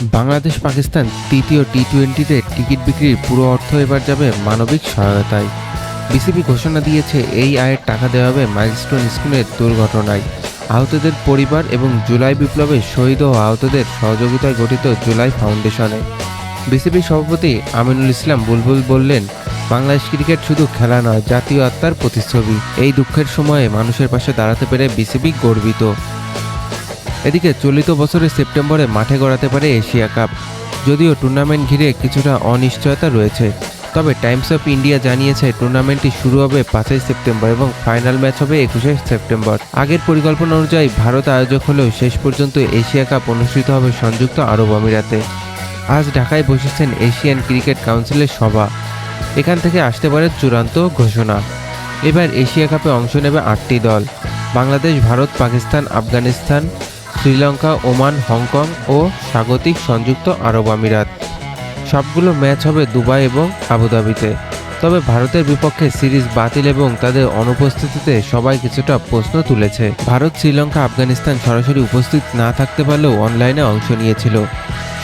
বাংলাদেশ, পাকিস্তান তৃতীয় টি টোয়েন্টিতে টিকিট বিক্রির পুরো অর্থ এবার যাবে মানবিক সহায়তায়। বিসিবি ঘোষণা দিয়েছে, এই আয়ের টাকা দেওয়া হবে মাইলস্টোন স্কুলের দুর্ঘটনায়। আহতদের পরিবার এবং জুলাই বিপ্লবে শহীদ ও আহতদের সহযোগিতায় গঠিত জুলাই ফাউন্ডেশনে। বিসিবি সভাপতি আমিনুল ইসলাম বুলবুল বললেন, বাংলাদেশ ক্রিকেট শুধু খেলা নয়, জাতীয় আত্মার প্রতিচ্ছবি। এই দুঃখের সময়ে মানুষের পাশে দাঁড়াতে পেরে বিসিবি গর্বিত। এদিকে চলিত বছরের সেপ্টেম্বরে মাঠে গড়াতে পারে এশিয়া কাপ। যদিও টুর্নামেন্ট ঘিরে কিছুটা অনিশ্চয়তা রয়েছে, তবে টাইমস অফ ইন্ডিয়া জানিয়েছে টুর্নামেন্টটি শুরু হবে পাঁচই সেপ্টেম্বর এবং ফাইনাল ম্যাচ হবে একুশে সেপ্টেম্বর। আগের পরিকল্পনা অনুযায়ী ভারত আয়োজক হলেও শেষ পর্যন্ত এশিয়া কাপ অনুষ্ঠিত হবে সংযুক্ত আরব আমিরাতে। আজ ঢাকায় বসেছেন এশিয়ান ক্রিকেট কাউন্সিলের সভা। এখান থেকে আসতে পারে চূড়ান্ত ঘোষণা। এবার এশিয়া কাপে অংশ নেবে আটটি দল, Bangladesh, Bharat, Pakistan, Afghanistan Sri Lanka, Oman, Hong Kong ও স্বাগতিক সংযুক্ত আরব আমিরাত। সবগুলো ম্যাচ হবে দুবাই এবং আবুধাবিতে। তবে ভারতের বিপক্ষে সিরিজ বাতিল এবং তাদের অনুপস্থিতিতে সবাই কিছুটা প্রশ্ন তুলেছে। ভারত, শ্রীলঙ্কা, আফগানিস্তান সরাসরি উপস্থিত না থাকতে পারলেও অনলাইনে অংশ নিয়েছিল।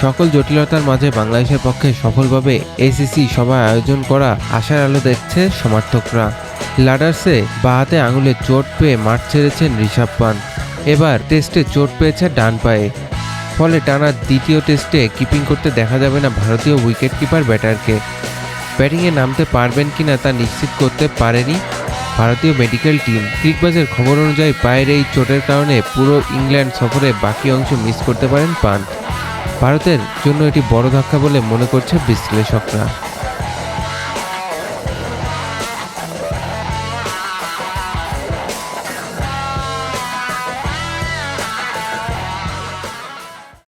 সকল জটিলতার মাঝে বাংলাদেশের পক্ষে সফলভাবে এসিসি সভা আয়োজন করা আশার আলো দেখছে সমর্থকরা। লাডার্সে বাহাতে আঙুলে চোট পেয়ে মাঠ ছেড়েছেন ঋষভ পান এবার টেস্টে চোট পেয়েছে ডান পায়ে। ফলে টানা দ্বিতীয় টেস্টে কিপিং করতে দেখা যাবে না ভারতীয় উইকেট কিপার ব্যাটারকে ব্যাটিংয়ে নামতে পারবেন কি না তা নিশ্চিত করতে পারেনি ভারতীয় মেডিকেল টিম ক্রিকবাজের খবর অনুযায়ী পায়ের এই চোটের কারণে পুরো ইংল্যান্ড সফরে বাকি অংশ মিস করতে পারেন পান ভারতের জন্য এটি বড় ধাক্কা বলে মনে করছে বিশ্লেষকরা।